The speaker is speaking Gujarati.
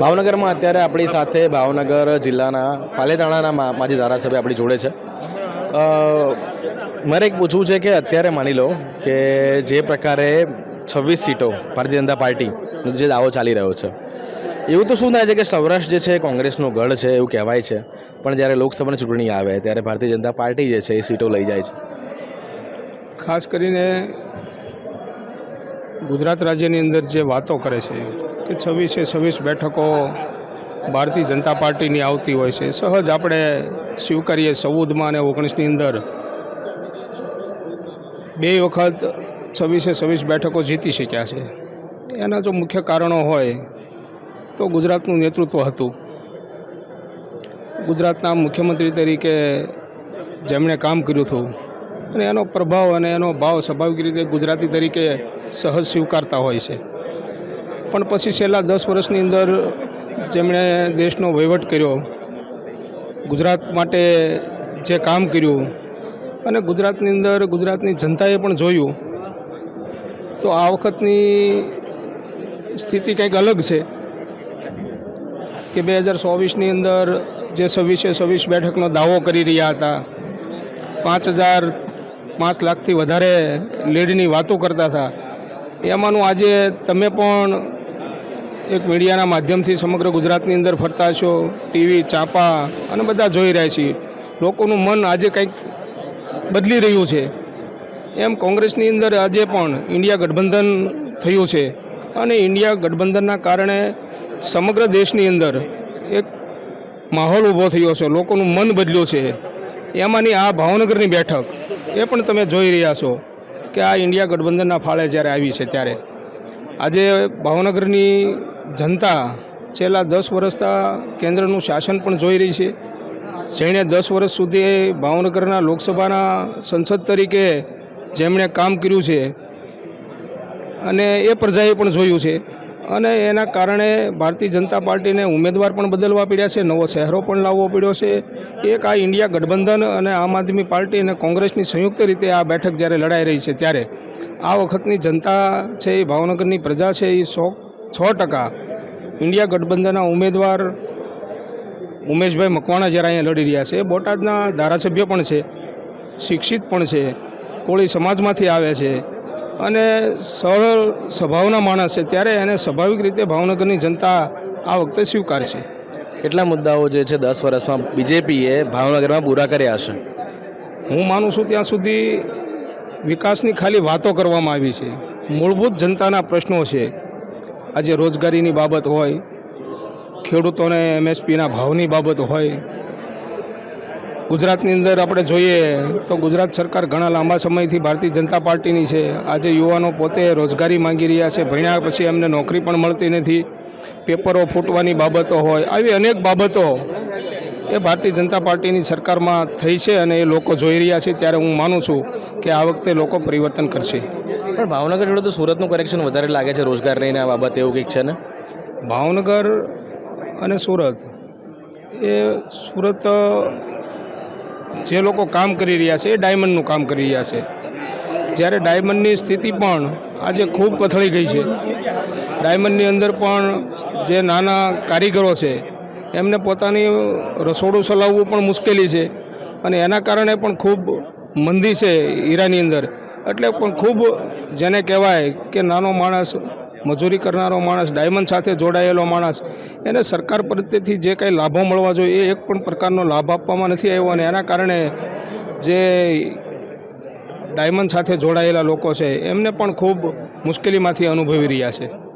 ભાવનગરમાં અત્યારે આપણી સાથે ભાવનગર જિલ્લાના પાલેતાણાના માજી ધારાસભ્ય આપણી જોડે છે. મારે એક પૂછવું છે કે અત્યારે માની લો કે જે પ્રકારે છવ્વીસ સીટો ભારતીય જનતા પાર્ટી જે દાવો ચાલી રહ્યો છે, એવું તો શું થાય છે કે સૌરાષ્ટ્ર જે છે, કોંગ્રેસનો ગઢ છે, એવું કહેવાય છે, પણ જ્યારે લોકસભાની ચૂંટણી આવે, ત્યારે ભારતીય જનતા પાર્ટી જે છે એ સીટો લઈ જાય છે. ખાસ કરીને ગુજરાત રાજ્યની અંદર જે વાતો કરે છે કે છવ્વીસે છવ્વીસ બેઠકો ભારતીય જનતા પાર્ટીની આવતી હોય છે, સહજ આપણે સ્વીકારીએ ચૌદમાં અને ઓગણીસની અંદર. બે વખત છવ્વીસે છવ્વીસ બેઠકો જીતી શક્યા છે. એના જો મુખ્ય કારણો હોય તો ગુજરાતનું નેતૃત્વ હતું. ગુજરાતના મુખ્યમંત્રી તરીકે જેમણે કામ કર્યું હતું. અને એનો પ્રભાવ અને એનો ભાવ સ્વાભાવિક રીતે ગુજરાતી તરીકે સહજ સ્વીકારતા હોય છે. પણ પછી છેલ્લા દસ વર્ષની અંદર જેમણે દેશનો વહીવટ કર્યો, ગુજરાત માટે જે કામ કર્યું અને ગુજરાતની અંદર ગુજરાતની જનતાએ પણ જોયું, તો આ વખતની સ્થિતિ કંઈક અલગ છે. કે બે હજાર ચોવીસની અંદર જે છવ્વીસે છવ્વીસ બેઠકનો દાવો કરી રહ્યા હતા, પાંચ હજાર પાંચ લાખથી વધારે લીડની વાતો કરતા હતા એમાંનું આજે તમે પણ એક મીડિયાના માધ્યમથી સમગ્ર ગુજરાતની અંદર ફરતા છો, ટીવી, ચાપા અને બધા જોઈ રહ્યા છીએ. લોકોનું મન આજે કંઈક બદલી રહ્યું છે. એમ કોંગ્રેસની અંદર આજે પણ ઇન્ડિયા ગઠબંધન થયું છે અને ઇન્ડિયા ગઠબંધનના કારણે સમગ્ર દેશની અંદર એક માહોલ ઊભો થયો છે, લોકોનું મન બદલ્યું છે. એમાંની આ ભાવનગરની બેઠક એ પણ તમે જોઈ રહ્યા છો. કે આ ઇન્ડિયા ગઠબંધનના ફાળે જ્યારે આવી છે ત્યારે. આજે ભાવનગરની જનતા છેલ્લા દસ વર્ષના કેન્દ્રનું શાસન પણ જોઈ રહી છે. જેણે દસ વર્ષ સુધી ભાવનગરના લોકસભાના સંસદ તરીકે જેમણે કામ કર્યું છે અને એ પ્રજાએ પણ જોયું છે. અને એના કારણે ભારતીય જનતા પાર્ટીને ઉમેદવાર પણ બદલવા પડ્યા છે, નવો ચહેરો પણ લાવવો પડ્યો છે. એક આ ઇન્ડિયા ગઠબંધન અને આમ આદમી પાર્ટી અને કોંગ્રેસની સંયુક્ત રીતે આ બેઠક જ્યારે લડાઈ રહી છે ત્યારે આ વખતની જનતા છે, એ ભાવનગરની પ્રજા છે, એ સો છ ટકા ઇન્ડિયા ગઠબંધનના ઉમેદવાર ઉમેશભાઈ મકવાણા જ્યારે અહીંયા લડી રહ્યા છે, બોટાદના ધારાસભ્ય પણ છે, શિક્ષિત પણ છે, કોળી સમાજમાંથી આવે છે. અને સરળ સ્વભાવના માણસ છે ત્યારે એને સ્વાભાવિક રીતે ભાવનગરની જનતા આ વખતે સ્વીકારશે કેટલા મુદ્દાઓ જે છે દસ વર્ષમાં બીજેપીએ ભાવનગરમાં પૂરા કર્યા છે? હું માનું છું ત્યાં સુધી વિકાસની ખાલી વાતો કરવામાં આવી છે. મૂળભૂત જનતાના પ્રશ્નો છે. આજે રોજગારીની બાબત હોય ખેડૂતોને એમએસપીના ભાવની બાબત હોય ગુજરાતની અંદર આપણે જોઈએ તો ગુજરાત સરકાર ઘણા લાંબા સમયથી ભારતીય જનતા પાર્ટીની છે. આજે યુવાનો પોતે રોજગારી માંગી રહ્યા છે. ભણ્યા પછી એમને નોકરી પણ મળતી નથી. પેપરો ફૂટવાની બાબતો હોય. આવી અનેક બાબતો એ ભારતીય જનતા પાર્ટીની સરકારમાં થઈ છે અને એ લોકો જોઈ રહ્યા છે. ત્યારે હું માનું છું કે આ વખતે લોકો પરિવર્તન કરશે. પણ ભાવનગર જોડે તો સુરતનું કરેક્શન વધારે લાગે છે રોજગારની આ બાબત એવું કંઈક છે ને? ભાવનગર અને સુરત એ સુરત જે લોકો કામ કરી રહ્યા છે એ ડાયમંડનું કામ કરી રહ્યા છે. જ્યારે ડાયમંડની સ્થિતિ પણ આજે ખૂબ કથળી ગઈ છે. ડાયમંડની અંદર પણ જે નાના કારીગરો છે, એમને પોતાની રસોડું ચલાવવું પણ મુશ્કેલી છે અને એના કારણે પણ ખૂબ મંદી છે હીરાની અંદર. એટલે પણ ખૂબ જેને કહેવાય કે નાનો માણસ મજૂરી કરનારો માણસ ડાયમંડ સાથે જોડાયેલો માણસ, એને સરકાર પ્રત્યેથી જે કંઈ લાભો મળવા જોઈએ એ એક પણ પ્રકારનો લાભ આપવામાં નથી આવ્યો અને એના કારણે જે ડાયમંડ સાથે જોડાયેલા લોકો છે, એમને પણ ખૂબ મુશ્કેલીમાંથી અનુભવી રહ્યા છે.